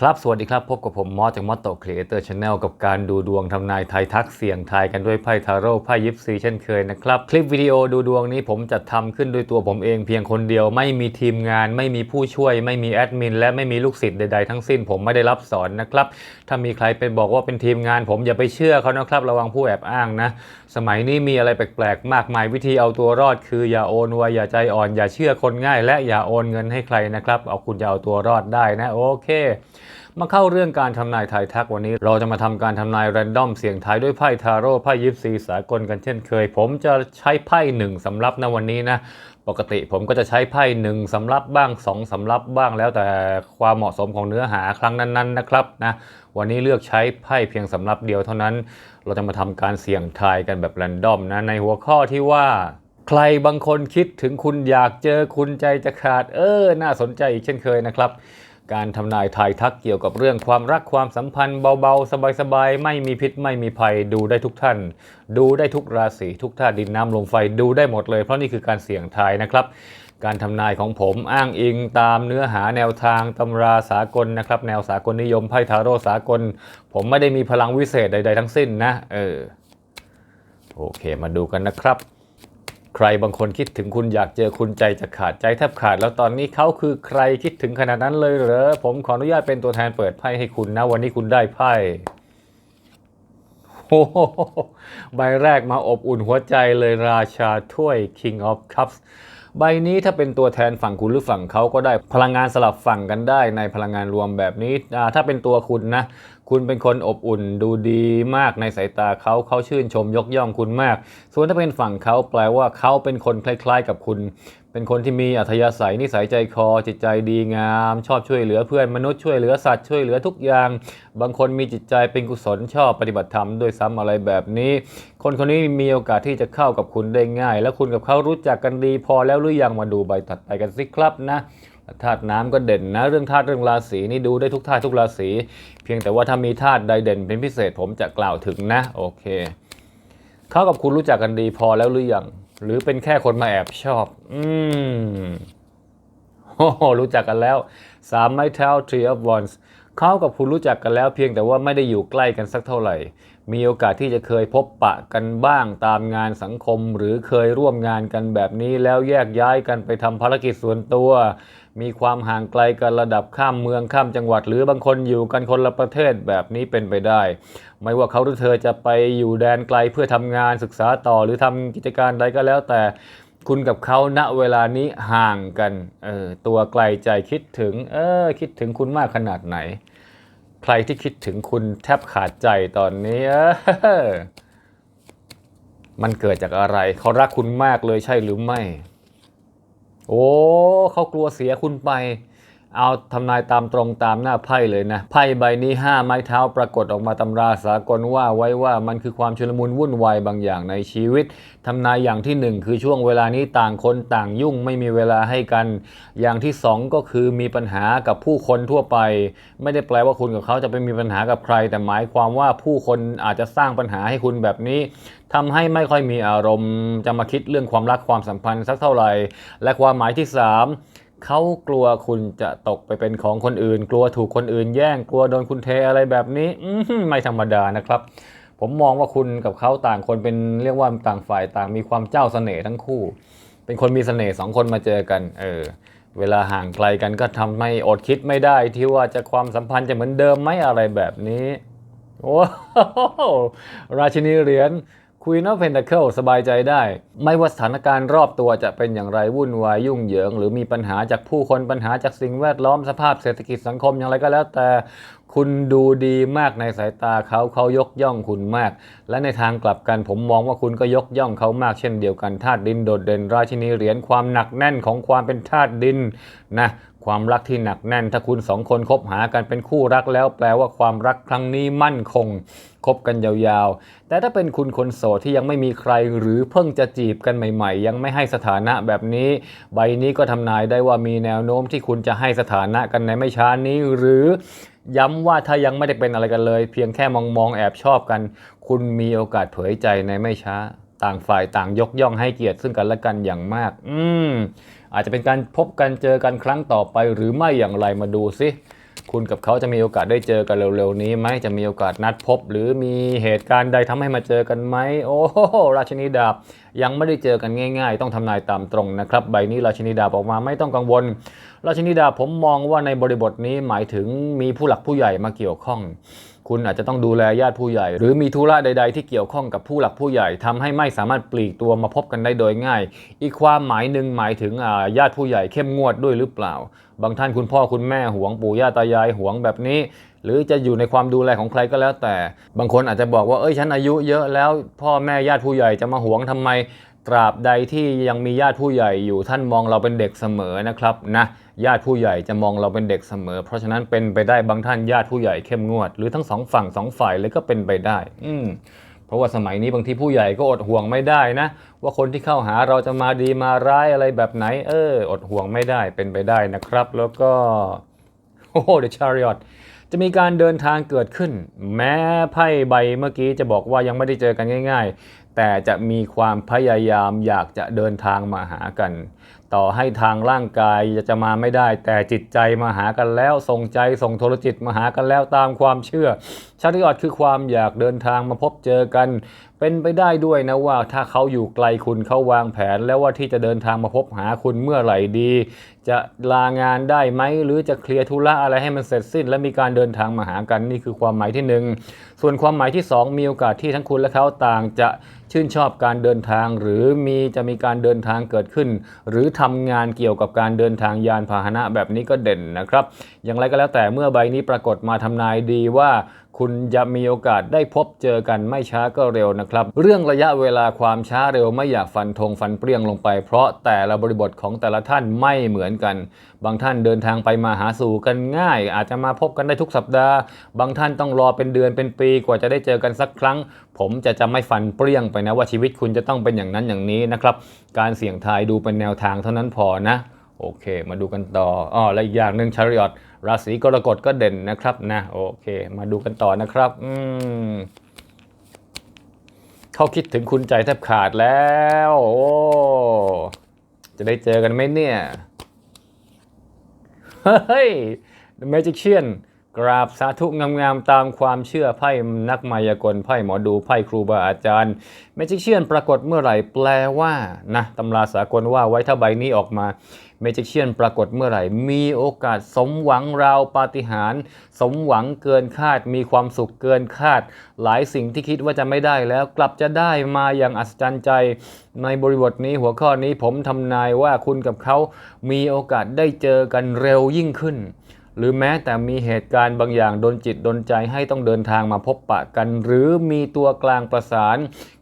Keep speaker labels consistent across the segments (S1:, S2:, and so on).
S1: ครับ สวัสดีครับ พบกับผมมอสจากมอตโตครีเอเตอร์ชาแนลกับการดูดวงทำนายไทยทักเสี่ยงทายกันด้วยไพ่ทาโร่ไพ่ยิปซีเช่นเคยนะครับ คลิปวิดีโอดูดวงนี้ผมจัดทำขึ้นด้วยตัวผมเองเพียงคนเดียว ไม่มีทีมงาน ไม่มีผู้ช่วย ไม่มีแอดมินและไม่มีลูกศิษย์ใดๆทั้งสิ้นผมไม่ได้รับสอนนะครับ ถ้ามีใครไปบอกว่าเป็นทีมงาน ผมอย่าไปเชื่อเขานะครับระวังผู้แอบอ้างนะ สมัยนี้มีอะไรแปลกๆ มากมายวิธีเอาตัวรอด คืออย่าโอนไวอย่าใจอ่อน อย่าเชื่อคนง่าย และอย่าโอนเงินให้ใครนะครับเอาคุณจะเอาตัวรอดได้นะโอเค มาเข้าเรื่องการทำนายทายทักวันนี้ เราจะมาทำการทำนายแรนดอมเสียงทายด้วยไพ่ทาโร่ไพ่ยิปซีสากลกันเช่นเคย ผมจะใช้ไพ่หนึ่งสำรับนะวันนี้นะปกติผมก็จะใช้ไพ่หนึ่งสำรับบ้างสองสำรับบ้างแล้วแต่ความเหมาะสมของเนื้อหาครั้งนั้นๆนะครับนะวันนี้เลือกใช้ไพ่เพียงสำรับเดียวเท่านั้น เราจะมาทำการเสี่ยงทายกันแบบแรนดอมนะในหัวข้อที่ว่าใครบางคนคิดถึงคุณอยากเจอคุณใจจะขาด เออ น่าสนใจอีกเช่นเคยนะครับ การทำนายทายทักเกี่ยวกับเรื่องความรักความสัมพันธ์เบาๆ สบายๆ ไม่มีพิษไม่มีภัยดูได้ทุกท่าน ดูได้ทุกราศีทุกธาตุดินน้ำลมไฟดูได้หมดเลย เพราะนี่คือการเสี่ยงทายนะครับ การทำนายของผมอ้างอิงตามเนื้อหาแนวทางตำราสากลนะครับ แนวสากลนิยมไพ่ทาโร่สากล ผมไม่ได้มีพลังวิเศษใด ๆ ทั้งสิ้นนะเออโอเคมาดูกันนะครับ ใครบางคนคิดถึงคุณอยากเจอคุณใจจะขาดใจแทบขาด แล้วตอนนี้เขาคือใครคิดถึงขนาดนั้นเลยเหรอผมขออนุญาตเป็นตัวแทนเปิดไพ่ให้คุณนะ วันนี้คุณได้ไพ่โอ้ใบแรกมาอบอุ่นหัวใจเลยราชาถ้วย King of Cups ใบนี้ถ้าเป็นตัวแทนฝั่งคุณหรือฝั่งเขาก็ได้พลังงานสลับฝั่งกันได้ในพลังงานรวมแบบนี้ ถ้าเป็นตัวคุณนะ คุณเป็นคนอบอุ่นดูดีมากในสายตาเขาเขาชื่นชมยกย่องคุณมาก ส่วนถ้าเป็นฝั่งเขาแปลว่าเขาเป็นคนคล้าย ๆ กับคุณ เป็นคนที่มีอัธยาศัยนิสัยใจคอ จิตใจดีงาม ชอบช่วยเหลือเพื่อนมนุษย์ช่วยเหลือสัตว์ช่วยเหลือทุกอย่าง บางคนมีจิตใจเป็นกุศลชอบปฏิบัติธรรมด้วยซ้ำอะไรแบบนี้ คนคนนี้มีโอกาสที่จะเข้ากับคุณได้ง่าย แล้วคุณกับเขารู้จักกันดีพอแล้วหรือยังมาดูใบถัดไปกันสิครับนะธาตุน้ำก็เด่นนะ เรื่องธาตุเรื่องราศีนี่ดูได้ทุกธาตุทุกราศีเพียงแต่ว่าถ้ามีธาตุใดเด่นเป็นพิเศษผมจะกล่าวถึงนะโอเค เข้ากับคุณรู้จักกันดีพอแล้วหรือยัง หรือเป็นแค่คนมาแอบชอบ อืมโอ้รู้จักกันแล้วสามไม้เท้า three of wands เขากับคุณรู้จักกันแล้วเพียงแต่ว่าไม่ได้อยู่ใกล้กันสักเท่าไหร่ มีโอกาสที่จะเคยพบปะกันบ้างตามงานสังคม หรือเคยร่วมงานกันแบบนี้แล้วแยกย้ายกันไปทำภารกิจส่วนตัว มีความห่างไกลกันระดับข้ามเมืองข้ามจังหวัด หรือบางคนอยู่กันคนละประเทศแบบนี้เป็นไปได้ ไม่ว่าเขาหรือเธอจะไปอยู่แดนไกลเพื่อทำงานศึกษาต่อหรือทำกิจการใดก็แล้วแต่คุณกับเขาณเวลานี้ห่างกันเออตัวไกลใจคิดถึงเออคิดถึงคุณมากขนาดไหน ใครที่คิดถึงคุณแทบขาดใจตอนนี้มันเกิดจากอะไร เขารักคุณมากเลยใช่หรือไม่ โอ้เขากลัวเสียคุณไป เอาทำนายตามตรงตามหน้าไพ่เลยนะ ไพ่ใบนี้ห้าไม้เท้าปรากฏออกมาตำราสากลว่าไว้ว่ามันคือความชุลมุนวุ่นวายบางอย่างในชีวิตทำนายอย่างที่หนึ่งคือช่วงเวลานี้ต่างคนต่างยุ่งไม่มีเวลาให้กัน อย่างที่สองก็คือมีปัญหากับผู้คนทั่วไป ไม่ได้แปลว่าคุณกับเขาจะไปมีปัญหากับใคร แต่หมายความว่าผู้คนอาจจะสร้างปัญหาให้คุณแบบนี้ทำให้ไม่ค่อยมีอารมณ์จะมาคิดเรื่องความรักความสัมพันธ์สักเท่าไหร่ และความหมายที่สาม เขากลัวคุณจะตกไปเป็นของคนอื่น กลัวถูกคนอื่นแย่งกลัวโดนคุณเทอะไรแบบนี้ไม่ธรรมดานะครับ ผมมองว่าคุณกับเขาต่างคนเป็นเรียกว่าต่างฝ่ายต่างมีความเจ้าเสน่ห์ทั้งคู่ เป็นคนมีเสน่ห์สองคนมาเจอกัน เออ เวลาห่างไกลกันก็ทำให้อดคิดไม่ได้ที่ว่าจะความสัมพันธ์จะเหมือนเดิมไหมอะไรแบบนี้โอ้ราชินีเหรียญ Queen of Pentacle สบายใจได้ ไม่ว่าสถานการณ์รอบตัวจะเป็นอย่างไรวุ่นวายยุ่งเหยิง หรือมีปัญหาจากผู้คนปัญหาจากสิ่งแวดล้อมสภาพเศรษฐกิจสังคมอย่างไรก็แล้วแต่คุณดูดีมากในสายตาเขาเขายกย่องคุณมาก และในทางกลับกันผมมองว่าคุณก็ยกย่องเขามากเช่นเดียวกันธาตุดินโดดเด่นราชินีเหรียญความหนักแน่นของความเป็นธาตุดินนะ ความรักที่หนักแน่น ถ้าคุณสองคนคบหากันเป็นคู่รักแล้วแปลว่าความรักครั้งนี้มั่นคง คบกันยาวๆ แต่ถ้าเป็นคุณคนโสดที่ยังไม่มีใครหรือเพิ่งจะจีบกันใหม่ ๆ ยังไม่ให้สถานะแบบนี้ ใบนี้ก็ทำนายได้ว่ามีแนวโน้มที่คุณจะให้สถานะกันในไม่ช้านี้ หรือย้ำว่าถ้ายังไม่ได้เป็นอะไรกันเลย เพียงแค่มองมองแอบชอบกัน คุณมีโอกาสเผยใจในไม่ช้า ต่างฝ่ายต่างยกย่องให้เกียรติซึ่งกันและกันอย่างมาก อืม อาจจะเป็นการพบกันเจอกันครั้งต่อไปหรือไม่อย่างไรมาดูสิ คุณกับเขาจะมีโอกาสได้เจอกันเร็วๆนี้ไหม จะมีโอกาสนัดพบ หรือมีเหตุการณ์ใดทำให้มาเจอกันไหม โอ้โห ราชินีดาบ ยังไม่ได้เจอกันง่าย ๆ ต้องทำนายตามตรงนะครับ ใบนี้ราชินีดาบออกมาไม่ต้องกังวล ราชินีดาผมมองว่าในบริบทนี้หมายถึงมีผู้หลักผู้ใหญ่มาเกี่ยวข้องคุณอาจจะต้องดูแลญาติผู้ใหญ่ หรือมีธุระใด ๆ ที่เกี่ยวข้องกับผู้หลักผู้ใหญ่ทำให้ไม่สามารถปลีกตัวมาพบกันได้โดยง่าย อีกความหมายหนึ่งหมายถึงญาติผู้ใหญ่เข้มงวดด้วยหรือเปล่า บางท่านคุณพ่อคุณแม่หวงปู่ย่าตายายหวงแบบนี้หรือจะอยู่ในความดูแลของใครก็แล้วแต่ บางคนอาจจะบอกว่าเอ้ยฉันอายุเยอะแล้ว พ่อแม่ญาติผู้ใหญ่จะมาหวงทำไม ตราบใดที่ยังมีญาติผู้ใหญ่อยู่ท่านมองเราเป็นเด็กเสมอนะครับนะญาติผู้ใหญ่จะมองเราเป็นเด็กเสมอ เพราะฉะนั้นเป็นไปได้บางท่านญาติผู้ใหญ่เข้มงวด หรือทั้งสองฝั่งสองฝ่ายเลยก็เป็นไปได้ อืมเพราะว่าสมัยนี้บางทีผู้ใหญ่ก็อดห่วงไม่ได้นะ ว่าคนที่เข้าหาเราจะมาดีมาร้ายอะไรแบบไหน เออ อดห่วงไม่ได้เป็นไปได้นะครับ แล้วก็โอ้โหเดชาริอตจะมีการเดินทางเกิดขึ้น แม้ไพ่ใบเมื่อกี้จะบอกว่ายังไม่ได้เจอกันง่าย แต่จะมีความพยายามอยากจะเดินทางมาหากัน ต่อให้ทางร่างกายจะมาไม่ได้ แต่จิตใจมาหากันแล้วส่งใจส่งโทรจิตมาหากันแล้วตามความเชื่อ ชาริออตคือความอยากเดินทางมาพบเจอกัน เป็นไปได้ด้วยนะว่าถ้าเขาอยู่ไกลคุณเขาวางแผน แล้วว่าที่จะเดินทางมาพบหาคุณเมื่อไหร่ดี จะลางานได้ไหมหรือจะเคลียร์ธุระอะไรให้มันเสร็จสิ้น และมีการเดินทางมาหากันนี่คือความหมายที่หนึ่งส่วนความหมายที่สองมีโอกาสที่ทั้งคุณและเขาต่างจะชื่นชอบการเดินทาง หรือมีจะมีการเดินทางเกิดขึ้น หรือทำงานเกี่ยวกับการเดินทางยานพาหนะแบบนี้ก็เด่นนะครับ อย่างไรก็แล้วแต่เมื่อใบนี้ปรากฏมาทำนายดีว่า คุณจะมีโอกาสได้พบเจอกันไม่ช้าก็เร็วนะครับ เรื่องระยะเวลาความช้าเร็วไม่อยากฟันธงฟันเปรี้ยงลงไป เพราะแต่ละบริบทของแต่ละท่านไม่เหมือนกัน บางท่านเดินทางไปมาหาสู่กันง่าย อาจจะมาพบกันได้ทุกสัปดาห์ บางท่านต้องรอเป็นเดือนเป็นปีกว่าจะได้เจอกันสักครั้ง ผมจะจะไม่ฟันเปรี้ยงไปนะว่าชีวิตคุณจะต้องเป็นอย่างนั้นอย่างนี้นะครับ การเสี่ยงทายดูเป็นแนวทางเท่านั้นพอนะ โอเค มาดูกันต่ออ๋อและอีกอย่างหนึ่งชาริอตราศีกรกฎก็เด่นนะครับนะโอเค มาดูกันต่อนะครับอืมเขาคิดถึงคุณใจแทบขาดแล้ว โอ้จะได้เจอกันไหมเนี่ย เฮ้ย The Magician กราบสาธุงามๆตามความเชื่อไพ่นักมายากลไพ่หมอดูไพ่ครูบาอาจารย์ Magician ปรากฏเมื่อไหร่แปลว่านะตำราสากลว่าไว้ถ้าใบนี้ออกมา Magician ปรากฏเมื่อไหร่ มีโอกาสสมหวังราวปาฏิหาริย์สมหวังเกินคาด มีความสุขเกินคาด หลายสิ่งที่คิดว่าจะไม่ได้แล้วกลับจะได้มาอย่างอัศจรรย์ใจ ในบริบทนี้หัวข้อนี้ผมทำนายว่าคุณกับเขามีโอกาสได้เจอกันเร็วยิ่งขึ้น หรือแม้แต่มีเหตุการณ์บางอย่างดนจิตดนใจให้ต้องเดินทางมาพบปะกัน หรือมีตัวกลางประสาน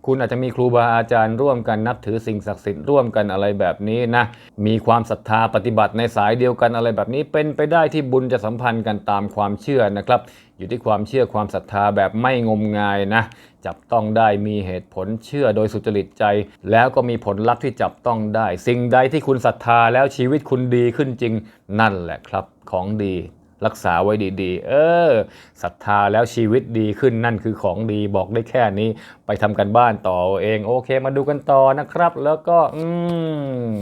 S1: คุณอาจจะมีครูบาอาจารย์ร่วมกันนับถือสิ่งศักดิ์สิทธิ์ร่วมกันอะไรแบบนี้นะ มีความศรัทธาปฏิบัติในสายเดียวกันอะไรแบบนี้ เป็นไปได้ที่บุญจะสัมพันธ์กันตามความเชื่อนะครับ อยู่ที่ความเชื่อความศรัทธาแบบไม่งมงายนะจับต้องได้มีเหตุผลเชื่อโดยสุจริตใจ แล้วก็มีผลลัพธ์ที่จับต้องได้ สิ่งใดที่คุณศรัทธาแล้วชีวิตคุณดีขึ้นจริงนั่นแหละครับ ของดีรักษาไว้ดีๆ เออศรัทธาแล้วชีวิตดีขึ้นนั่นคือของดีบอกได้แค่นี้ไปทำกันบ้านต่อเอง โอเค มาดูกันต่อนะครับ แล้วก็อืม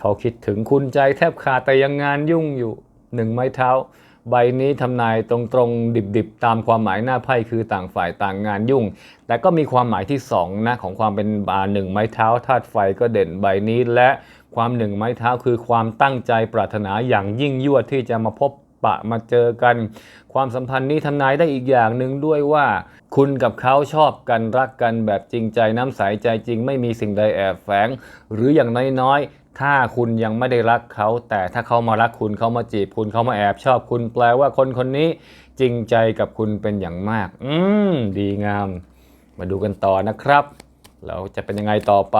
S1: เขาคิดถึงคุณใจแทบขาดแต่ยังงานยุ่งอยู่หนึ่งไม้เท้า ใบนี้ทำนายตรงๆ ดิบๆ ตามความหมายหน้าไพ่คือต่างฝ่ายต่างงานยุ่ง แต่ก็มีความหมายที่สองนะของความเป็นบาหนึ่งไม้เท้าธาตุไฟก็เด่นใบนี้และ ความหนึ่งไม้เท้าคือความตั้งใจปรารถนาอย่างยิ่งยวดที่จะมาพบปะมาเจอกัน ความสัมพันธ์นี้ทำนายได้อีกอย่างหนึ่งด้วยว่า คุณกับเขาชอบกันรักกันแบบจริงใจน้ำใสใจจริง ไม่มีสิ่งใดแอบแฝง หรืออย่างน้อยๆ ถ้าคุณยังไม่ได้รักเขา แต่ถ้าเขามารักคุณเขามาจีบคุณเขามาแอบชอบคุณแปลว่าคนคนนี้จริงใจกับคุณเป็นอย่างมาก อืมดีงาม มาดูกันต่อนะครับแล้วจะเป็นยังไงต่อไป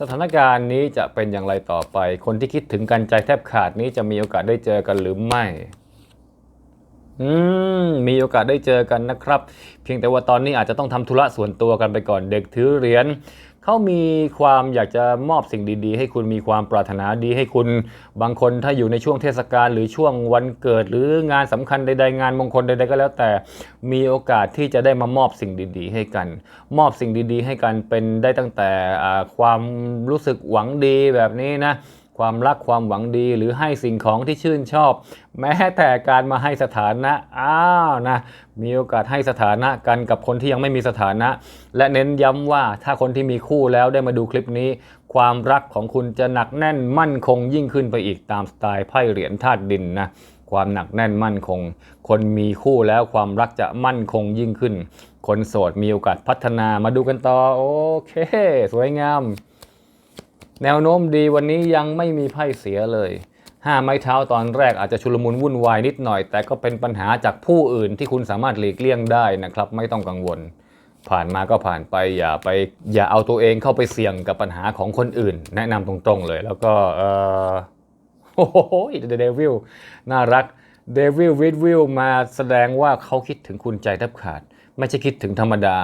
S1: สถานการณ์นี้จะเป็นอย่างไรต่อไป คนที่คิดถึงกันใจแทบขาดนี้จะมีโอกาสได้เจอกันหรือไม่ อืม มีโอกาสได้เจอกันนะครับ เพียงแต่ว่าตอนนี้อาจจะต้องทำธุระส่วนตัวกันไปก่อน เด็กถือเหรียญ เขามีความอยากจะมอบสิ่งดี ๆ ให้คุณมีความปรารถนาดีให้คุณบางคนถ้าอยู่ในช่วงเทศกาลหรือช่วงวันเกิด หรืองานสำคัญใดๆงานมงคลใดๆก็แล้วแต่มีโอกาสที่จะได้มามอบสิ่งดีๆ ให้กัน มอบสิ่งดี ๆ ให้กันเป็นได้ตั้งแต่ความรู้สึกหวังดีแบบนี้นะ ความรักความหวังดีหรือให้สิ่งของที่ชื่นชอบ แม้แต่การมาให้สถานะอ้าวนะมีโอกาสให้สถานะกันกับคนที่ยังไม่มีสถานะ และเน้นย้ำว่าถ้าคนที่มีคู่แล้วได้มาดูคลิปนี้ ความรักของคุณจะหนักแน่นมั่นคงยิ่งขึ้นไปอีกตามสไตล์ไพ่เหรียญธาตุดินนะความหนักแน่นมั่นคง คนมีคู่แล้วความรักจะมั่นคงยิ่งขึ้น คนโสดมีโอกาสพัฒนามาดูกันต่อ โอเค สวยงาม แนวโน้มดีวันนี้ยังไม่มีไพ่เสียเลยห้าไม้เท้าตอนแรกอาจจะชุลมุนวุ่นวายนิดหน่อย แต่ก็เป็นปัญหาจากผู้อื่นที่คุณสามารถหลีกเลี่ยงได้นะครับ ไม่ต้องกังวล ผ่านมาก็ผ่านไปอย่าไปอย่าเอาตัวเองเข้าไปเสี่ยงกับปัญหาของคนอื่น แนะนำตรงๆเลย แล้วก็เออโอ้โหเดวิลน่ารักเดวิลวิดวิลมาแสดงว่าเขาคิดถึงคุณใจแทบขาดไม่ใช่คิดถึงธรรมดา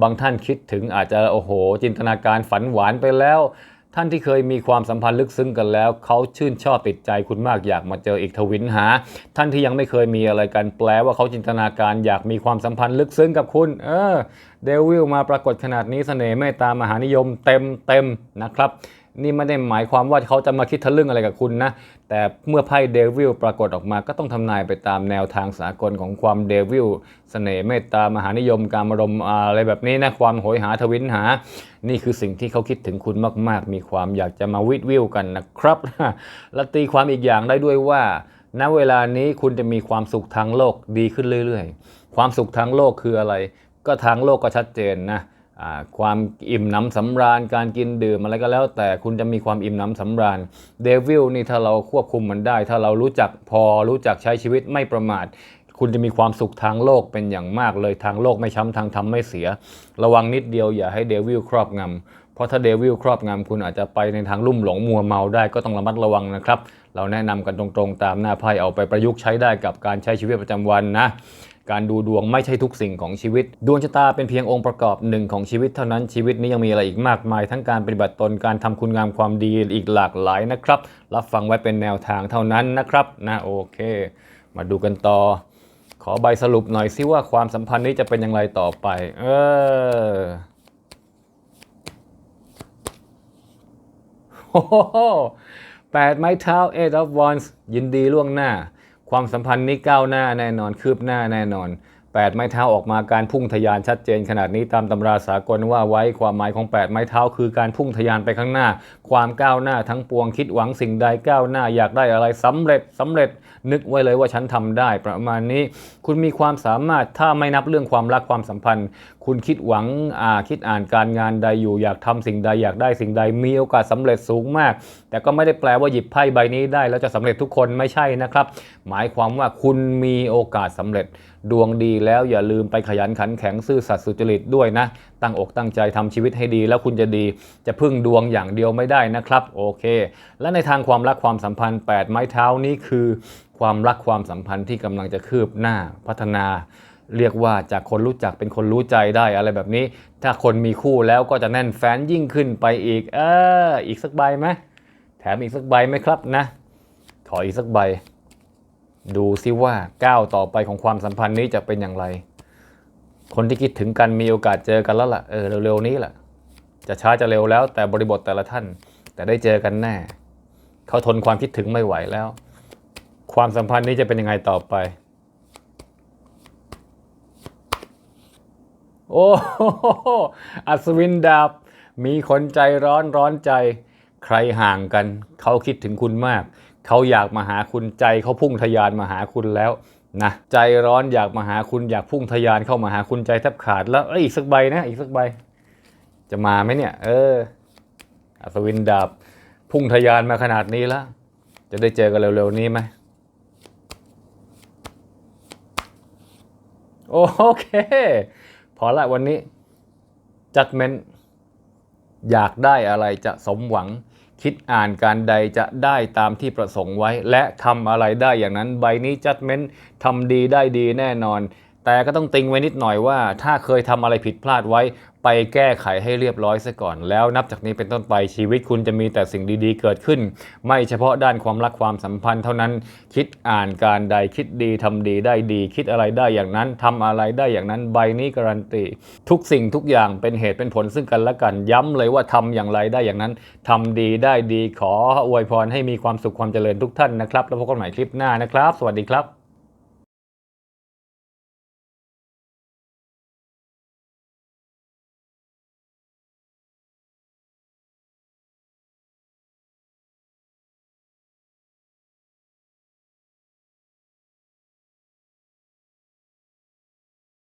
S1: บางท่านคิดถึงอาจจะโอ้โห จินตนาการฝันหวานไปแล้ว ท่านที่เคยมีความสัมพันธ์ลึกซึ้งกันแล้ว เขาชื่นชอบติดใจคุณมากอยากมาเจออีกทวินหา ท่านที่ยังไม่เคยมีอะไรกันแปลว่าเขาจินตนาการอยากมีความสัมพันธ์ลึกซึ้งกับคุณ เออเดวิลมาปรากฏขนาดนี้เสน่ห์เมตตามหานิยมเต็มเต็มนะครับ นี่ไม่ได้หมายความว่าเขาจะมาคิดทะลึ่งอะไรกับคุณนะ แต่เมื่อไพ่เดวิลปรากฏออกมาก็ต้องทำนายไปตามแนวทางสากลของความเดวิลเสน่ห์เมตตามหานิยมการอารมอะไรแบบนี้นะ ความโหยหาทวินหา นี่คือสิ่งที่เขาคิดถึงคุณมาก ๆ มีความอยากจะมาวิดวิวกันนะครับ และตีความอีกอย่างได้ด้วยว่าณเวลานี้คุณจะมีความสุขทางโลกดีขึ้นเรื่อย ๆ ความสุขทางโลกคืออะไร ก็ทางโลกก็ชัดเจนนะ ความอิ่มน้ำสำราญการกินดื่มอะไรก็แล้ว แต่คุณจะมีความอิ่มน้ำสำราญเดวิลนี่ถ้าเราควบคุมมันได้ ถ้าเรารู้จักพอรู้จักใช้ชีวิตไม่ประมาท คุณจะมีความสุขทางโลกเป็นอย่างมากเลยทางโลกไม่ช้ำทางธรรมไม่เสีย ระวังนิดเดียวอย่าให้เดวิลครอบงำเพราะถ้าเดวิลครอบงำคุณอาจจะไปในทางลุ่มหลงมัวเมาได้ก็ต้องระมัดระวังนะครับ เราแนะนำกันตรงๆ ตามหน้าไพ่เอาไปประยุกต์ใช้ได้กับการใช้ชีวิตประจำวันนะ การดูดวงไม่ใช่ทุกสิ่งของชีวิต ดวงชะตาเป็นเพียงองค์ประกอบหนึ่งของชีวิตเท่านั้นชีวิตนี้ยังมีอะไรอีกมากมาย ทั้งการปฏิบัติตนการทำคุณงามความดีอีกหลากหลายนะครับ รับฟังไว้เป็นแนวทางเท่านั้นนะครับนะโอเค มาดูกันต่อ ขอใบสรุปหน่อยซิว่าความสัมพันธ์นี้จะเป็นอย่างไรต่อไป เออโอ้โหแปดไม้เท้า eight of wands ยินดีล่วงหน้า ความสัมพันธ์นี้ก้าวหน้าแน่นอนคืบหน้าแน่นอนแปดไม้เท้าออกมาการพุ่งทะยานชัดเจนขนาดนี้ตามตำราสากลว่าไว้ความหมายของแปดไม้เท้าคือการพุ่งทะยานไปข้างหน้า ความก้าวหน้าทั้งปวงคิดหวังสิ่งใดก้าวหน้าอยากได้อะไรสำเร็จสำเร็จนึกไว้เลยว่าฉันทำได้ประมาณนี้ คุณมีความสามารถถ้าไม่นับเรื่องความรักความสัมพันธ์ คุณคิดหวังอ่าคิดอ่านการงานใดอยู่อยากทำสิ่งใดอยากได้สิ่งใดมีโอกาสสำเร็จสูงมาก แต่ก็ไม่ได้แปลว่าหยิบไพ่ใบนี้ได้ แล้วจะสำเร็จทุกคนไม่ใช่นะครับ หมายความว่าคุณมีโอกาสสำเร็จดวงดีแล้วอย่าลืมไปขยันขันแข็งซื่อสัตย์สุจริตด้วยนะ ตั้งอกตั้งใจทำชีวิตให้ดี แล้วคุณจะดีจะพึ่งดวงอย่างเดียวไม่ได้นะครับโอเค และในทางความรักความสัมพันธ์ 8 ไม้เท้านี้คือ ความรักความสัมพันธ์ที่กำลังจะคืบหน้าพัฒนา เรียกว่าจากคนรู้จักเป็นคนรู้ใจได้อะไรแบบนี้ ถ้าคนมีคู่แล้วก็จะแน่นแฟนยิ่งขึ้นไปอีก เอออีกสักใบไหมแถมอีกสักใบไหมครับนะ ขออีกสักใบ ดูซิว่าก้าวต่อไปของความสัมพันธ์นี้จะเป็นอย่างไร คนที่คิดถึงกันมีโอกาสเจอกันแล้วล่ะเออเร็วๆนี้แหละจะช้าจะเร็วแล้วแต่บริบทแต่ละท่าน แต่ได้เจอกันแน่เขาทนความคิดถึงไม่ไหวแล้ว ความสัมพันธ์นี้จะเป็นยังไงต่อไป โอ้โหอัศวินดาบ มีคนใจร้อนร้อนใจ ใครห่างกัน เขาคิดถึงคุณมาก เขาอยากมาหาคุณใจเขาพุ่งทะยานมาหาคุณแล้วนะใจร้อนอยากมาหาคุณอยากพุ่งทะยานเข้ามาหาคุณใจแทบขาดแล้วเอ้ยอีกสักใบนะอีกสักใบ จะมาไหมเนี่ย เอออัศวินดาบ พุ่งทะยานมาขนาดนี้แล้วจะได้เจอกันเร็วๆนี้ไหมโอเค อละวันนี้ judgment อยากได้อะไรจะสมหวัง คิดอ่านการใดจะได้ตามที่ประสงค์ไว้ และทำอะไรได้อย่างนั้น ใบนี้ judgment ทำดีได้ดีแน่นอน แต่ก็ต้องติงไว้นิดหน่อยว่า ถ้าเคยทำอะไรผิดพลาดไว้ ไปแก้ไขให้เรียบร้อยซะก่อน แล้วนับจากนี้เป็นต้นไปชีวิตคุณจะมีแต่สิ่งดีๆ เกิดขึ้น ไม่เฉพาะด้านความรักความสัมพันธ์เท่านั้นคิดอ่านการใดคิดดีทำดีได้ดี คิดอะไรได้อย่างนั้นทำอะไรได้อย่างนั้นใบนี้การันตีทุกสิ่งทุกอย่างเป็นเหตุเป็นผลซึ่งกันและกันย้ำเลยว่าทำอย่างไรได้อย่างนั้นทำดีได้ดีขออวยพรให้มีความสุขความเจริญทุกท่านนะครับ แล้วพบกันใหม่คลิปหน้านะครับ สวัสดีครับ